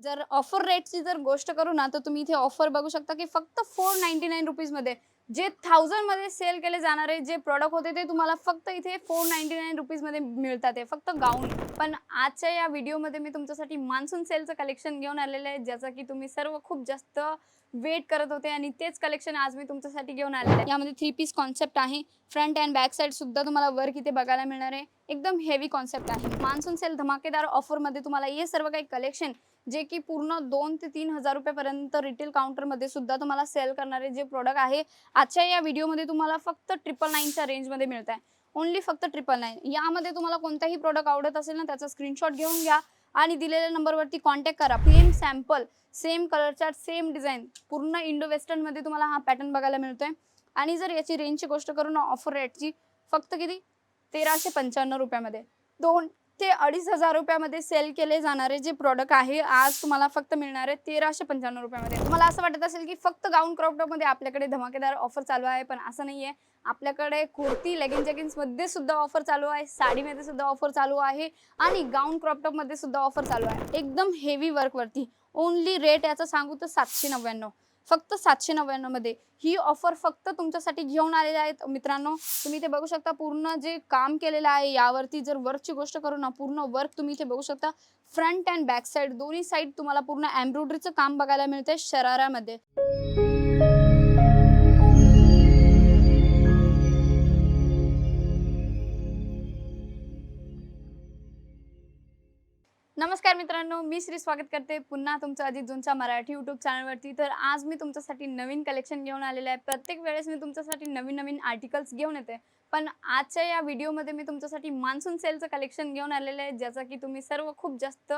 जर ऑफर रेटची जर गोष्ट करू ना तर तुम्ही इथे ऑफर बघू शकता की फक्त फोर नाईन्टी नाईन रुपीजमध्ये जे थाउजंडमध्ये सेल केले जाणारे जे प्रॉडक्ट होते ते तुम्हाला फक्त इथे फोर नाईन्टी नाईन रुपीजमध्ये मिळतात ते फक्त गाऊन पण आजच्या या व्हिडिओमध्ये मी तुमच्यासाठी मान्सून सेलचं कलेक्शन घेऊन आलेलं आहे ज्याचं की तुम्ही सर्व खूप जास्त वेट करत होते आणि तेच कलेक्शन आज मी तुमच्यासाठी घेऊन आलेलं आहे. यामध्ये थ्री पीस कॉन्सेप्ट आहे. फ्रंट अँड बॅक साईड सुद्धा तुम्हाला वर्क इथे बघायला मिळणार आहे. एकदम हेवी कॉन्सेप्ट आहे. मान्सून सेल धमाकेदार ऑफरमध्ये तुम्हाला हे सर्व काही कलेक्शन जे की पूर्ण दोन ते तीन हजार रुपयापर्यंत रिटेल काउंटरमध्ये सुद्धा तुम्हाला सेल करणारे जे प्रोडक्ट आहे आजच्या या व्हिडिओमध्ये तुम्हाला फक्त ट्रिपल नाईनच्या रेंजमध्ये मिळत आहे. ओनली फक्त ट्रिपल नाईन यामध्ये तुम्हाला कोणताही प्रोडक्ट आवडत असेल ना त्याचा स्क्रीनशॉट घेऊन घ्या आणि दिलेल्या नंबरवरती कॉन्टॅक्ट करा. Same sample same colour chart same design पूर्ण इंडो वेस्टर्नमध्ये तुम्हाला हा पॅटर्न बघायला मिळतोय. आणि जर याची रेंजची गोष्ट करू ना ऑफर रेटची फक्त किती? तेराशे पंच्याण्णव रुपयामध्ये. दोन ते अडीच हजार रुपयामध्ये सेल केले जाणारे जे प्रॉडक्ट आहे आज तुम्हाला फक्त मिळणार आहे तेराशे पंच्याण्णव रुपयामध्ये. तुम्हाला असं वाटत असेल की फक्त गाऊन क्रॉपटॉपमध्ये आपल्याकडे धमाकेदार ऑफर चालू आहे पण असं नाही आहे आपल्याकडे कुर्ती लेगिन जेगिन्समध्ये सुद्धा ऑफर चालू आहे साडीमध्ये सुद्धा ऑफर चालू आहे आणि गाऊन क्रॉपटॉपमध्ये सुद्धा ऑफर चालू आहे. एकदम हेवी वर्कवरती ओनली रेट याचा सांगू तर सातशे नव्याण्णव. फक्त सातशे नव्याण्णवमध्ये. ही ऑफर फक्त तुमच्यासाठी घेऊन आलेली आहेत. मित्रांनो तुम्ही ते बघू शकता पूर्ण जे काम केलेलं आहे यावरती जर वर्कची गोष्ट करू ना पूर्ण वर्क तुम्ही इथे बघू शकता. फ्रंट अँड बॅक साईड दोन्ही साईड तुम्हाला पूर्ण एम्ब्रॉयडरीचं काम बघायला मिळतंय शरारामध्ये. नमस्कार मित्रांनो मी श्री स्वागत करते पुन्हा तुमचं अजित जुनच्या मराठी युट्यूब चॅनलवरती तर आज मी तुमच्यासाठी नवीन कलेक्शन घेऊन आलेलं आहे. प्रत्येक वेळेस मी तुमच्यासाठी नवीन नवीन आर्टिकल्स घेऊन येते. पण आजच्या या व्हिडिओमध्ये मी तुमच्यासाठी मान्सून सेलचं कलेक्शन घेऊन आलेलं आहे ज्याचा की तुम्ही सर्व खूप जास्त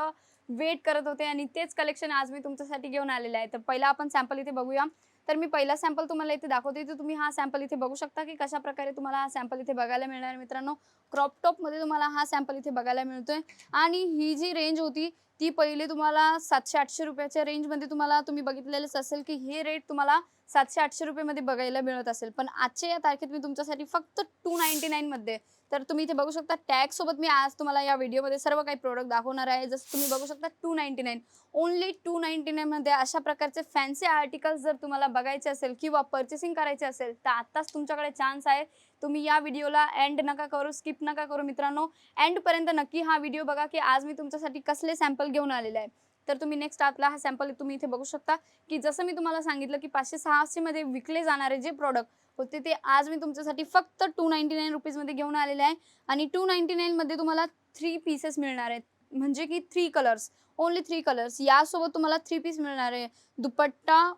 वेट करत होते आणि तेच कलेक्शन आज मी तुमच्यासाठी घेऊन आलेलं आहे. तर पहिला आपण सॅम्पल इथे बघूया. तर मी पहिला सॅम्पल तुम्हाला इथे दाखवते. तर तुम्ही हा सॅम्पल इथे बघू शकता की कशा प्रकारे तुम्हाला हा सॅम्पल इथे बघायला मिळणार मित्रांनो. क्रॉप टॉपमध्ये तुम्हाला हा सॅम्पल इथे बघायला मिळतोय. आणि ही जी रेंज होती ती पहिले तुम्हाला सातशे आठशे रुपयाच्या रेंजमध्ये तुम्हाला तुम्ही बघितलेलंच असेल की हे रेट तुम्हाला सातशे आठशे रुपयामध्ये बघायला मिळत असेल. पण आजच्या या तारखेत मी तुमच्यासाठी फक्त टू नाईन्टी नाईनमध्ये तर तुम्ही इथे बघू शकता टॅग सोबत मी आज तुम्हाला या व्हिडिओमध्ये सर्व काही प्रोडक्ट दाखवणार आहे. जसं तुम्ही बघू शकता two ninety nine only two ninety नाईनमध्ये अशा प्रकारचे फॅन्सी आर्टिकल्स जर तुम्हाला बघायचे असेल किंवा पर्चेसिंग करायचे असेल तर आत्ताच तुमच्याकडे चान्स आहे. तुम्ही या व्हिडिओला एंड नका करू स्किप नका करू मित्रांनो. एंडपर्यंत नक्की हा व्हिडिओ बघा की आज मी तुमच्यासाठी कसले सॅम्पल घेऊन आलेले आहे. तर तुम्ही नेक्स्ट आपला हा सॅम्पल तुम्ही इथे बघू शकता. की जसं मी तुम्हाला सांगितलं की पाचशे सहाशे मध्ये विकले जाणारे जे प्रोडक्ट होते ते आज मी तुमच्यासाठी फक्त टू नाईन्टी नाईन रुपीजमध्ये घेऊन आलेले आहे. आणि टू नाईन्टी नाईनमध्ये तुम्हाला थ्री पीसेस मिळणार आहेत. म्हणजे की three colours only three colours यासोबत तुम्हाला थ्री पीस मिळणार आहे. दुपट्टा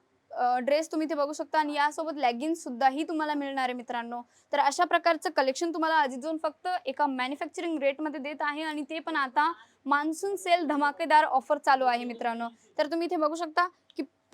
ड्रेस तुम्ही इथे बघू शकता आणि यासोबत लेगिन्स सुद्धाही तुम्हाला मिळणार आहे मित्रांनो. तर अशा प्रकारचं कलेक्शन तुम्हाला अजिजोन फक्त एका मॅन्युफॅक्चरिंग रेटमध्ये देत आहे आणि ते पण आता मान्सून सेल धमाकेदार ऑफर चालू आहे मित्रांनो. तर तुम्ही इथे बघू शकता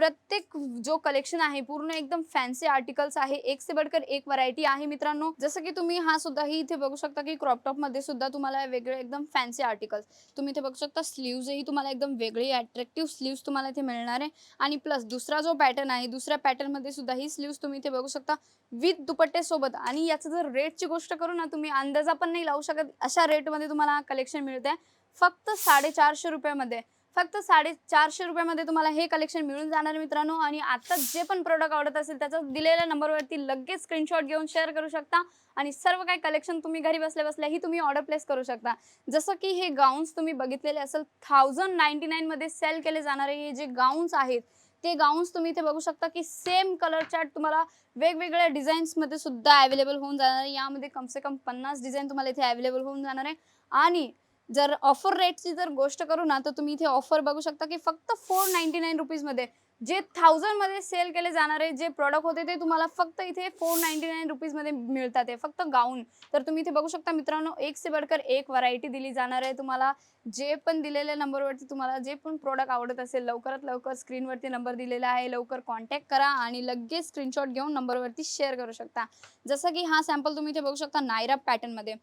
प्रत्येक जो कलेक्शन आहे पूर्ण एकदम फॅन्सी आर्टिकल्स आहे. एक से बडकर एक व्हरायटी आहे मित्रांनो. जसं की तुम्ही हा सुद्धाही इथे बघू शकता की क्रॉप टॉपमध्ये सुद्धा तुम्हाला वेगळे एकदम फॅन्सी आर्टिकल्स तुम्ही इथे बघू शकता स्लीव्हजही तुम्हाला एकदम वेगळी अट्रॅक्टिव्ह स्लीव्स तुम्हाला इथे मिळणार आहे. आणि प्लस दुसरा जो पॅटर्न आहे दुसऱ्या पॅटर्नमध्ये सुद्धा ही स्लीव्स तुम्ही इथे बघू शकता विथ दुपट्टे सोबत. आणि याचं जर रेटची गोष्ट करू ना तुम्ही अंदाजा पण नाही लावू शकत अशा रेटमध्ये तुम्हाला हा कलेक्शन मिळते फक्त साडेचारशे रुपयामध्ये. फक्त साडेचारशे रुपयामध्ये तुम्हाला हे कलेक्शन मिळून जाणार मित्रांनो. आणि आता जे पण प्रोडक्ट आवडत असेल त्याचा दिलेल्या नंबरवरती लगेच स्क्रीनशॉट घेऊन शेअर करू शकता. आणि सर्व काही कलेक्शन तुम्ही घरी बसल्या बसल्याही तुम्ही ऑर्डर प्लेस करू शकता. जसं की हे गाऊन्स तुम्ही बघितलेले असेल थाउजंड नाईन्टी नाईनमध्ये सेल केले जाणारे हे जे गाऊन्स आहेत ते गाऊन्स तुम्ही इथे बघू शकता की सेम कलर चार्ट तुम्हाला वेगवेगळ्या डिझाईन्समध्ये सुद्धा अवेलेबल होऊन जाणार आहे. यामध्ये कमसे कम पन्नास डिझाईन तुम्हाला इथे अवेलेबल होऊन जाणार आहे. आणि जर ऑफर रेटची जर गोष्ट करू ना तर तुम्ही इथे ऑफर बघू शकता की फक्त फोर नाईन्टी नाईन रुपीजमध्ये जे थाउजंडमध्ये सेल केले जाणारे जे प्रॉडक्ट होते ते तुम्हाला फक्त इथे फोर नाईन्टी नाईन रुपीजमध्ये मिळतात आहे. फक्त गाऊन तर तुम्ही इथे बघू शकता मित्रांनो एक से बडकर एक व्हरायटी दिली जाणार आहे. तुम्हाला जे पण दिलेल्या नंबरवरती तुम्हाला जे पण प्रोडक्ट आवडत असेल लवकरात लवकर स्क्रीनवरती नंबर दिलेला आहे. लवकर कॉन्टॅक्ट करा आणि लगेच स्क्रीनशॉट घेऊन नंबरवरती शेअर करू शकता. जसं की हा सॅम्पल तुम्ही इथे बघू शकता नायरा पॅटर्नमध्ये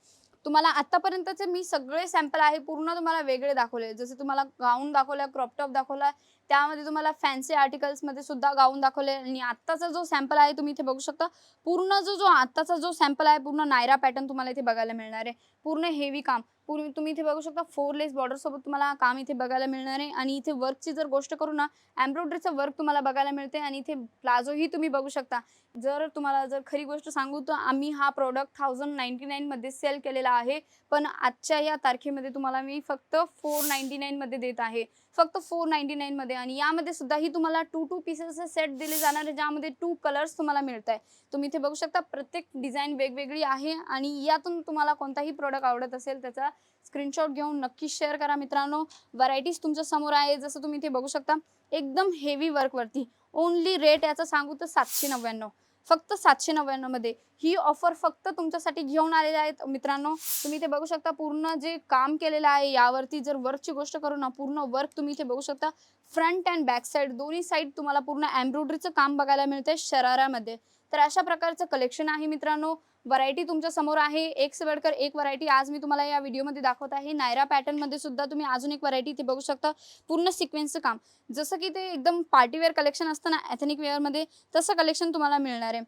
तुम्हाला आतापर्यंतचे मी सगळे सॅम्पल आहे पूर्ण तुम्हाला वेगळे दाखवले. जसे तुम्हाला गाऊन दाखवला क्रॉपटॉप दाखवला त्यामध्ये तुम्हाला फॅन्सी आर्टिकल्समध्ये सुद्धा गाऊन दाखवले आणि आत्ताचा जो सॅम्पल आहे तुम्ही इथे बघू शकता. पूर्ण जो जो आत्ताचा जो सॅम्पल आहे पूर्ण नायरा पॅटर्न तुम्हाला इथे बघायला मिळणार आहे. पूर्ण हेवी काम. पूर्वी तुम्ही इथे बघू शकता फोर लेस बॉर्डर सोबत तुम्हाला काम इथे बघायला मिळणार आहे. आणि इथे वर्कची जर गोष्ट करू ना एम्ब्रॉयडरीचं वर्क तुम्हाला बघायला मिळते आणि इथे प्लाझोही तुम्ही बघू शकता. जर तुम्हाला जर खरी गोष्ट सांगू तर आम्ही हा प्रॉडक्ट थाउजंड नाईन्टी नाईनमध्ये सेल केलेला आहे. पण आजच्या या तारखेमध्ये तुम्हाला मी फक्त फोर नाईन्टी नाईनमध्ये देत आहे. फक्त फोर नाईन्टी नाईनमध्ये आणि यामध्ये सुद्धाही तुम्हाला टू टू पीसेसचे सेट दिले जाणार आहे ज्यामध्ये टू कलर्स तुम्हाला मिळत आहे तुम्ही इथे बघू शकता प्रत्येक डिझाईन वेगवेगळी आहे आणि यातून तुम्हाला कोणताही प्रोडक्ट आवडत असेल त्याचा स्क्रीनशॉट घेऊन नक्की शेअर करा मित्रांनो. व्हरायटीज तुमच्यासमोर आहे जसं तुम्ही इथे बघू शकता एकदम हेवी वर्कवरती ओनली रेट याचा सांगू तर सातशे नव्याण्णव. फक्त सातशे नव्याण्णवमध्ये. ही ऑफर फक्त तुमच्यासाठी घेऊन आलेल्या आहेत. मित्रांनो तुम्ही इथे बघू शकता पूर्ण जे काम केलेलं आहे यावरती जर वर्कची गोष्ट करू ना पूर्ण वर्क तुम्ही इथे बघू शकता. फ्रंट अँड बॅक साईड दोन्ही साईड तुम्हाला पूर्ण एम्ब्रॉयडरीचं काम बघायला मिळतंय शरारामध्ये. तर अशा प्रकारचं कलेक्शन आहे मित्रांनो. व्हरायटी तुमच्यासमोर आहे. एक से एक व्हरायटी आज मी तुम्हाला या व्हिडिओमध्ये दाखवत आहे. नायरा पॅटर्नमध्ये सुद्धा तुम्ही अजून एक व्हरायटी इथे बघू शकता. पूर्ण सिक्वेन्सचं काम. जसं की ते एकदम पार्टीवेअर कलेक्शन असतं ना एथनिक वेअरमध्ये तसं कलेक्शन तुम्हाला मिळणार आहे.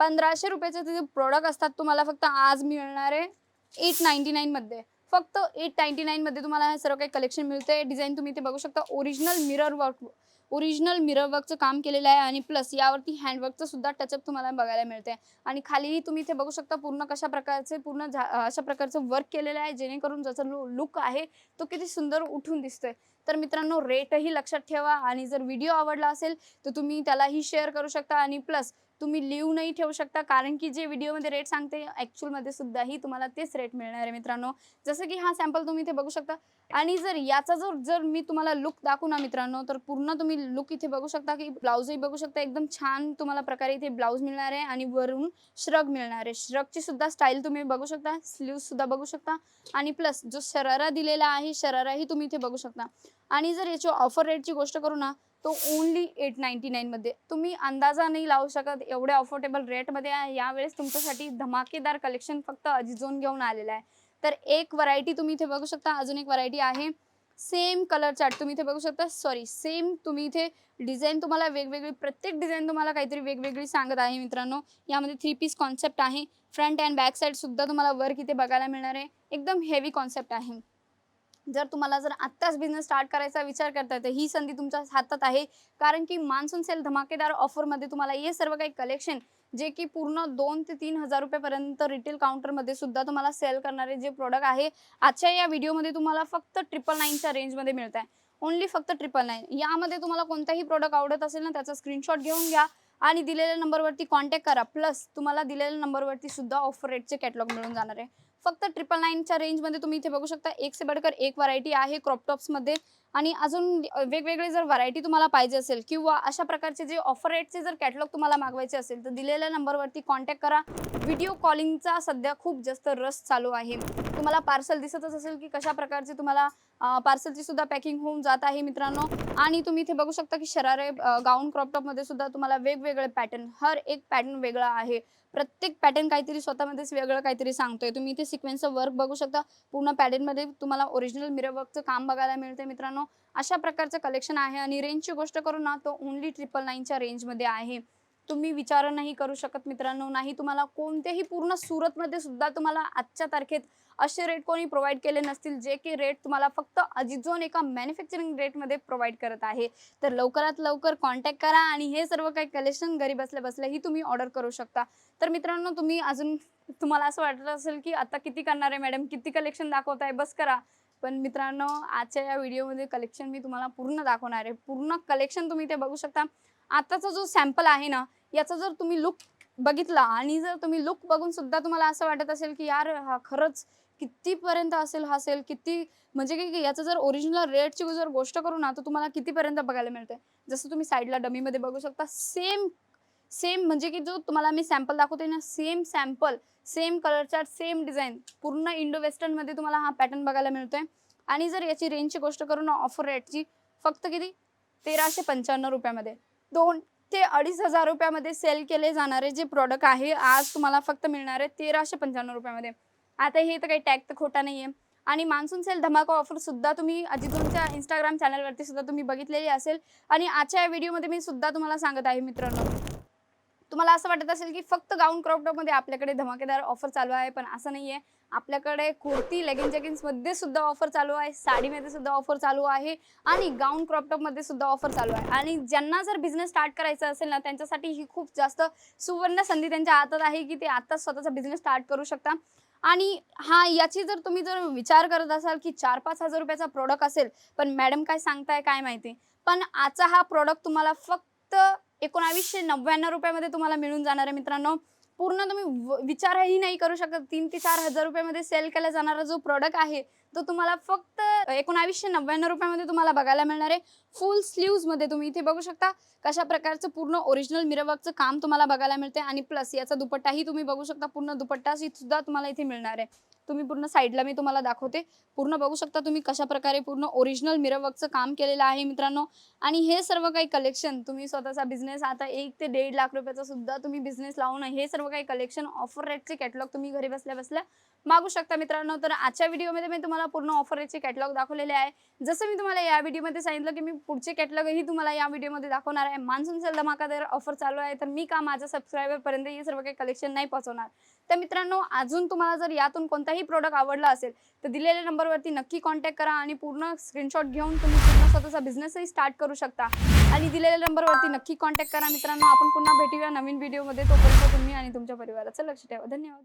पंधराशे रुपयाचे ते प्रोडक्ट असतात तुम्हाला फक्त आज मिळणार आहे एट नाईन्टी नाईनमध्ये फक्त एट नाईन्टी नाईनमध्ये तुम्हाला हे सर्व काही कलेक्शन मिळते डिझाईन तुम्ही इथे बघू शकता. Original mirror work original mirror वर्कचं काम केलेलं आहे आणि प्लस यावरती हँडवर्कचं सुद्धा टचअप तुम्हाला बघायला मिळते आणि खालीही तुम्ही इथे बघू शकता पूर्ण कशा प्रकारचे पूर्ण झा अशा प्रकारचं वर्क केलेलं आहे जेणेकरून ज्याचा लुक आहे तो किती सुंदर उठून दिसतोय. तर मित्रांनो रेटही लक्षात ठेवा आणि जर व्हिडिओ आवडला असेल तर तुम्ही त्यालाही शेअर करू शकता. आणि प्लस तुम्ही लिहूनही ठेवू शकता. कारण की जे व्हिडिओमध्ये रेट सांगते ॲक्च्युअलमध्ये सुद्धाही तुम्हाला तेच रेट मिळणार आहे मित्रांनो. जसं की हा सॅम्पल तुम्ही इथे बघू शकता. आणि जर याचा जर जर मी तुम्हाला लुक दाखवू ना मित्रांनो तर पूर्ण तुम्ही लुक इथे बघू शकता की ब्लाऊजही बघू शकता. एकदम छान तुम्हाला प्रकारे इथे ब्लाऊज मिळणार आहे आणि वरून श्रग मिळणार आहे. श्रगची सुद्धा स्टाईल तुम्ही बघू शकता स्लीव सुद्धा बघू शकता. आणि प्लस जो शरारा दिलेला आहे शराराही तुम्ही इथे बघू शकता. आणि जर याची ऑफर रेटची गोष्ट करू ना तो ओनली एट नाईन्टी नाईनमध्ये तुम्ही अंदाजा नाही लावू शकत एवढ्या अफोर्डेबल रेटमध्ये आहे. यावेळेस तुमच्यासाठी धमाकेदार कलेक्शन फक्त अजिझोन घेऊन आलेलं आहे. तर एक व्हरायटी तुम्ही इथे बघू शकता. अजून एक व्हरायटी आहे. सेम कलर चार्ट तुम्ही इथे बघू शकता. सॉरी सेम तुम्ही इथे डिझाईन तुम्हाला वेगवेगळी प्रत्येक डिझाईन तुम्हाला काहीतरी वेगवेगळी सांगत आहे मित्रांनो. यामध्ये थ्री पीस कॉन्सेप्ट आहे. फ्रंट अँड बॅक साईड सुद्धा तुम्हाला वर्क इथे बघायला मिळणार आहे. एकदम हेवी कॉन्सेप्ट आहे. जर तुम्हाला जर आत्ताच बिझनेस स्टार्ट करायचा विचार करताय तर ही संधी तुमच्या हातात आहे. कारण की मान्सून सेल धमाकेदार ऑफरमध्ये तुम्हाला हे सर्व काही कलेक्शन जे की पूर्ण दोन ते तीन हजार रुपयापर्यंत रिटेल काउंटरमध्ये सुद्धा तुम्हाला सेल करणारे जे प्रोडक्ट आहे आजच्या या व्हिडिओमध्ये तुम्हाला फक्त ट्रिपल नाईनच्या रेंजमध्ये मिळत आहे. ओनली फक्त ट्रिपल नाईन यामध्ये तुम्हाला कोणताही प्रोडक्ट आवडत असेल ना त्याचा स्क्रीनशॉट घेऊन घ्या आणि दिलेल्या नंबरवरती कॉन्टॅक्ट करा. प्लस तुम्हाला दिलेल्या नंबरवरती सुद्धा ऑफर रेटचे कॅटलॉग मिळून जाणार आहे. फक्त ट्रिपल नाईनच्या रेंजमध्ये तुम्ही इथे बघू शकता. एक से बडकर एक व्हरायटी आहे क्रॉपटॉप्समध्ये आणि अजून वेगवेगळे जर व्हरायटी तुम्हाला पाहिजे असेल किंवा अशा प्रकारचे जे ऑफर रेटचे जर कॅटलॉग तुम्हाला मागवायचे असेल तर दिलेल्या नंबरवरती कॉन्टॅक्ट करा. व्हिडिओ कॉलिंगचा सध्या खूप जास्त रस चालू आहे. तुम्हाला पार्सल दिसतच असेल की कशा प्रकारचे तुम्हाला पार्सलची सुद्धा पॅकिंग होऊन जात आहे मित्रांनो. आणि तुम्ही इथे बघू शकता की शरारे गाऊन क्रॉपटॉपमध्ये सुद्धा तुम्हाला वेगवेगळे पॅटर्न हर एक पॅटर्न वेगळा आहे. प्रत्येक पॅटर्न काहीतरी स्वतःमध्येच वेगळं काहीतरी सांगतोय. तुम्ही इथे सिक्वेन्सचं वर्क बघू शकता. पूर्ण पॅटर्नमध्ये तुम्हाला ओरिजिनल मिरर वर्कचं काम बघायला मिळते मित्रांनो. अशा प्रकारचं कलेक्शन आहे आणि रेंजची गोष्ट करू ना तो ओनली ट्रिपल नाईनच्या रेंजमध्ये आहे. तुम्ही विचार नाही करू शकत मित्रांनो नाही तुम्हाला कोणतेही पूर्ण सुरतमध्ये सुद्धा तुम्हाला आजच्या तारखेत असे रेट कोणी प्रोव्हाइड केले नसतील जे की रेट तुम्हाला फक्त अजिझोन एका मॅन्युफॅक्चरिंग रेटमध्ये प्रोव्हाइड करत आहे. तर लवकरात लवकर कॉन्टॅक्ट करा आणि हे सर्व काही कलेक्शन घरी बसल्या बसल्याही तुम्ही ऑर्डर करू शकता. तर मित्रांनो तुम्ही अजून तुम्हाला असं वाटत असेल की आता किती करणार आहे मॅडम किती कलेक्शन दाखवत आहे? बस करा. पण मित्रांनो आजच्या या व्हिडिओमध्ये कलेक्शन मी तुम्हाला पूर्ण दाखवणार आहे. पूर्ण कलेक्शन तुम्ही ते बघू शकता. आताचा जो सॅम्पल आहे ना याचा जर तुम्ही लुक बघितला आणि जर तुम्ही लुक बघून सुद्धा तुम्हाला असं वाटत असेल की यार हा खरंच कितीपर्यंत असेल हा सेल किती म्हणजे की याचं जर ओरिजिनल रेटची जर गोष्ट करू ना तर तुम्हाला कितीपर्यंत बघायला मिळते जसं तुम्ही साईडला डमीमध्ये बघू शकता सेम सेम म्हणजे की जो तुम्हाला मी सॅम्पल दाखवते ना सेम सॅम्पल सेम कलरचा सेम डिझाईन पूर्ण इंडो वेस्टर्नमध्ये तुम्हाला हा पॅटर्न बघायला मिळतोय. आणि जर याची रेंजची गोष्ट करू ना ऑफर रेटची फक्त किती? तेराशे पंच्याण्णव रुपयामध्ये. दोन ते अडीच हजार रुपयामध्ये सेल केले जाणारे जे प्रॉडक्ट आहे आज तुम्हाला फक्त मिळणार आहे तेराशे पंच्याण्णव रुपयामध्ये. आता हे तर काही टॅग तर खोटा नाही आहे आणि मान्सून सेल धमाका ऑफर सुद्धा तुम्ही अजितूनच्या इंस्टाग्राम चॅनलवरती सुद्धा तुम्ही बघितलेली असेल. आणि आजच्या या व्हिडिओमध्ये मी सुद्धा तुम्हाला सांगत आहे मित्रांनो तुम्हाला असं वाटत असेल की फक्त गाऊन क्रॉप टॉपमध्ये आपल्याकडे धमाकेदार ऑफर चालू आहे पण असं नाही आहे आपल्याकडे कुर्ती लेगिन जेगिन्समध्ये सुद्धा ऑफर चालू आहे साडीमध्ये सुद्धा ऑफर चालू आहे आणि गाऊन क्रॉप टॉपमध्ये सुद्धा ऑफर चालू आहे. आणि ज्यांना जर बिझनेस स्टार्ट करायचा असेल ना त्यांच्यासाठी ही खूप जास्त सुवर्ण संधी त्यांच्या हातात आहे की ते आत्ताच स्वतःचा बिझनेस स्टार्ट करू शकता आणि हा याची जर तुम्ही जर विचार करत असाल की चार पाच हजार रुपयाचा प्रोडक्ट असेल पण मॅडम काय सांगताय काय माहिती? पण आजचा हा प्रोडक्ट तुम्हाला फक्त एकोणावीसशे नव्याण्णव रुपयामध्ये तुम्हाला मिळून जाणार आहे मित्रांनो. पूर्ण तुम्ही व- विचारही नाही करू शकत. तीन ते चार हजार रुपयामध्ये सेल केला जाणारा जो प्रोडक्ट आहे तो तुम्हाला फक्त एकोणावीसशे नव्याण्णव रुपयामध्ये तुम्हाला बघायला मिळणार आहे. फुल स्लीव्जमध्ये तुम्ही इथे बघू शकता कशा प्रकारचं पूर्ण ओरिजिनल मिरवकचं काम तुम्हाला बघायला मिळते आणि प्लस याचा दुपट्टाही तुम्ही बघू शकता. पूर्ण दुपट्टा सुद्धा तुम्हाला इथे मिळणार आहे. तुम्ही पूर्ण साईडला मी तुम्हाला दाखवते. पूर्ण बघू शकता तुम्ही कशा प्रकारे पूर्ण ओरिजिनल मिरवकचं काम केलेलं आहे मित्रांनो. आणि हे सर्व काही कलेक्शन तुम्ही स्वतःचा बिझनेस आता एक ते दीड लाख रुपयाचा सुद्धा तुम्ही बिझनेस लावून हे सर्व काही कलेक्शन ऑफर रेटचे कॅटलॉग तुम्ही घरी बसल्या बसल्या मागू शकता मित्रांनो. तर आजच्या व्हिडिओमध्ये मी तुम्हाला पूर्ण ऑफर रेटचे कॅटलॉग दाखवलेले आहे. जसं मी तुम्हाला या व्हिडिओमध्ये सांगितलं की मी पुढचे कॅटलॉगही तुम्हाला या व्हिडिओमध्ये दाखवणार आहे. मान्सून सेल धमाकादार ऑफर चालू आहे. तर मी का माझ्या सबस्क्रायबरपर्यंत हे सर्व काही कलेक्शन नाही पोहोचवणार? तर मित्रांनो अजून तुम्हाला जर यातून कोणताही प्रोडक्ट आवडला असेल तर दिलेल्या नंबरवरती नक्की कॉन्टॅक्ट करा आणि पूर्ण स्क्रीनशॉट घेऊन तुम्ही पूर्ण स्वतःचा बिझनेसही स्टार्ट करू शकता. आणि दिलेल्या नंबरवरती नक्की कॉन्टॅक्ट करा मित्रांनो. आपण पुन्हा भेटूया नवीन व्हिडिओमध्ये तोपर्यंत तुम्ही आणि तुमच्या परिवाराचं लक्ष ठेवा. धन्यवाद.